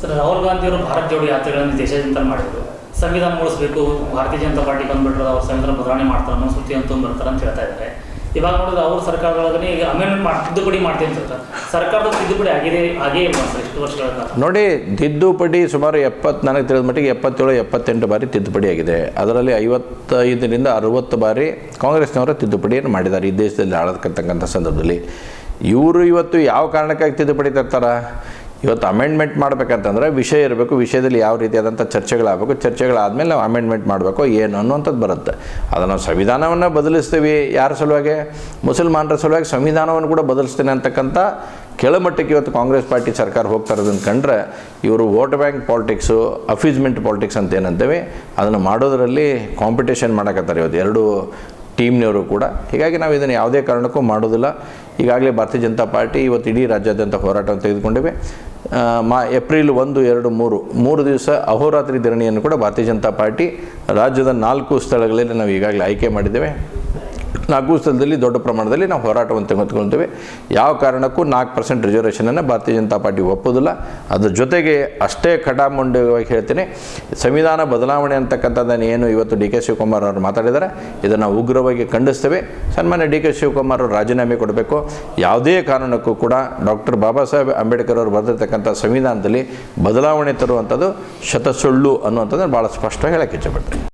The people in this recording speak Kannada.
ಸರ್, ರಾಹುಲ್ ಗಾಂಧಿ ಅವರು ಭಾರತ್ ಜೋಡಿ ಯಾತ್ರೆಗಳನ್ನು ದೇಶಾದ್ಯಂತ ಮಾಡಿದ್ರು. ಸಂವಿಧಾನ ಉಳಿಸ್ಬೇಕು ಭಾರತೀಯ ಜನತಾ ಪಾರ್ಟಿ ಬಂದ್ಬಿಟ್ರೆ ಅವ್ರು ಸಂವಿಧಾನ ಬದಲಾವಣೆ ಮಾಡ್ತಾರೆ ಅನ್ನೋ ಸುದ್ದಿ ಅಂತ ಬರ್ತಾರೆ ಅಂತ ಹೇಳ್ತಾ ಇದ್ದಾರೆ. ಇವಾಗ ನೋಡಿದ್ರೆ ಅವ್ರ ಸರ್ಕಾರದೊಳಗನೆ ಈಗ ಅಮೆಂಡ್ಮೆಂಟ್ ಮಾಡಿ, ತಿದ್ದುಪಡಿ ಮಾಡ್ತೀನಿ ಹೇಳ್ತಾರೆ. ಸರ್ಕಾರದ ತಿದ್ದುಪಡಿ ಆಗಿದೆ ಆಗೇ ಇಲ್ಲ ಸರ್, ಇಷ್ಟು ವರ್ಷಗಳ ನೋಡಿ, ತಿದ್ದುಪಡಿ ಸುಮಾರು ಎಪ್ಪತ್ತು ನನಗೆ ತಿಳಿದ ಮಟ್ಟಿಗೆ ಎಪ್ಪತ್ತೇಳು, ಎಪ್ಪತ್ತೆಂಟು ಬಾರಿ ತಿದ್ದುಪಡಿ ಆಗಿದೆ. ಅದರಲ್ಲಿ ಐವತ್ತೈದರಿಂದ ಅರುವತ್ತು ಬಾರಿ ಕಾಂಗ್ರೆಸ್ನವರು ತಿದ್ದುಪಡಿಯನ್ನು ಮಾಡಿದ್ದಾರೆ ಈ ದೇಶದಲ್ಲಿ ಆಳತಕ್ಕಂಥ ಸಂದರ್ಭದಲ್ಲಿ. ಇವರು ಇವತ್ತು ಯಾವ ಕಾರಣಕ್ಕಾಗಿ ತಿದ್ದುಪಡಿ ತರ್ತಾರ? ಇವತ್ತು ಅಮೆಂಡ್ಮೆಂಟ್ ಮಾಡಬೇಕಂತಂದ್ರೆ ವಿಷಯ ಇರಬೇಕು, ವಿಷಯದಲ್ಲಿ ಯಾವ ರೀತಿಯಾದಂಥ ಚರ್ಚೆಗಳಾಗಬೇಕು, ಚರ್ಚೆಗಳಾದಮೇಲೆ ನಾವು ಅಮೆಂಡ್ಮೆಂಟ್ ಮಾಡಬೇಕು ಏನು ಅನ್ನುವಂಥದ್ದು ಬರುತ್ತೆ. ಅದನ್ನು ಸಂವಿಧಾನವನ್ನು ಬದಲಿಸ್ತೀವಿ ಯಾರ ಸಲುವಾಗಿ? ಮುಸಲ್ಮಾನರ ಸಲುವಾಗಿ ಸಂವಿಧಾನವನ್ನು ಕೂಡ ಬದಲಿಸ್ತೇನೆ ಅಂತಕ್ಕಂಥ ಕೆಳಮಟ್ಟಕ್ಕೆ ಇವತ್ತು ಕಾಂಗ್ರೆಸ್ ಪಾರ್ಟಿ ಸರ್ಕಾರ ಹೋಗ್ತಾ ಇರೋದನ್ನು ಕಂಡ್ರೆ ಇವರು vote bank politics appeasement politics ಅಂತ ಏನಂತೇವೆ, ಅದನ್ನು ಮಾಡೋದರಲ್ಲಿ ಕಾಂಪಿಟೇಷನ್ ಮಾಡಕತ್ತಾರೆ ಇವತ್ತು ಎರಡು ಟೀಮ್ನವರು ಕೂಡ. ಹೀಗಾಗಿ ನಾವು ಇದನ್ನು ಯಾವುದೇ ಕಾರಣಕ್ಕೂ ಮಾಡೋದಿಲ್ಲ. ಈಗಾಗಲೇ ಭಾರತೀಯ ಜನತಾ ಪಾರ್ಟಿ ಇವತ್ತು ಇಡೀ ರಾಜ್ಯಾದ್ಯಂತ ಹೋರಾಟವನ್ನು ತೆಗೆದುಕೊಂಡಿವೆ. ಮಾ, ಏಪ್ರಿಲ್ ಒಂದು, ಎರಡು, ಮೂರು. ಮೂರು ದಿವಸ ಅಹೋರಾತ್ರಿ ಧರಣಿಯನ್ನು ಕೂಡ ಭಾರತೀಯ ಜನತಾ ಪಾರ್ಟಿ ರಾಜ್ಯದ ನಾಲ್ಕು ಸ್ಥಳಗಳಲ್ಲಿ ನಾವು ಈಗಾಗಲೇ ಆಯ್ಕೆ ಮಾಡಿದ್ದೇವೆ. ನಾಲ್ಕು ಸ್ಥಳದಲ್ಲಿ ದೊಡ್ಡ ಪ್ರಮಾಣದಲ್ಲಿ ನಾವು ಹೋರಾಟವನ್ನು ತೆಗೆದುಕೊಳ್ತೇವೆ ಯಾವ ಕಾರಣಕ್ಕೂ ನಾಲ್ಕು ಪರ್ಸೆಂಟ್ ರಿಸರ್ವೇಷನನ್ನು ಭಾರತೀಯ ಜನತಾ ಪಾರ್ಟಿ ಒಪ್ಪೋದಿಲ್ಲ. ಅದ್ರ ಜೊತೆಗೆ ಅಷ್ಟೇ ಕಡಾಮುಂಡವಾಗಿ ಹೇಳ್ತೀನಿ, ಸಂವಿಧಾನ ಬದಲಾವಣೆ ಅಂತಕ್ಕಂಥದ್ದನ್ನು ಏನು ಇವತ್ತು ಡಿ ಕೆ ಶಿವಕುಮಾರ್ ಅವರು ಮಾತಾಡಿದ್ದಾರೆ ಇದನ್ನು ಉಗ್ರವಾಗಿ ಖಂಡಿಸ್ತೇವೆ. ಸನ್ಮಾನ್ಯ ಡಿ ಕೆ ಶಿವಕುಮಾರ್ ಅವರು ರಾಜೀನಾಮೆ ಕೊಡಬೇಕು. ಯಾವುದೇ ಕಾರಣಕ್ಕೂ ಕೂಡ ಡಾಕ್ಟರ್ ಬಾಬಾ ಸಾಹೇಬ್ ಅಂಬೇಡ್ಕರ್ ಅವರು ಬರೆದಿರ್ತಕ್ಕಂಥ ಸಂವಿಧಾನದಲ್ಲಿ ಬದಲಾವಣೆ ತರುವಂಥದ್ದು ಶತಸುಳ್ಳು ಅನ್ನುವಂಥದ್ದನ್ನು ಭಾಳ ಸ್ಪಷ್ಟವಾಗಿ ಹೇಳಕ್ಕೆ ಇಚ್ಛೆಪಡ್ತೀನಿ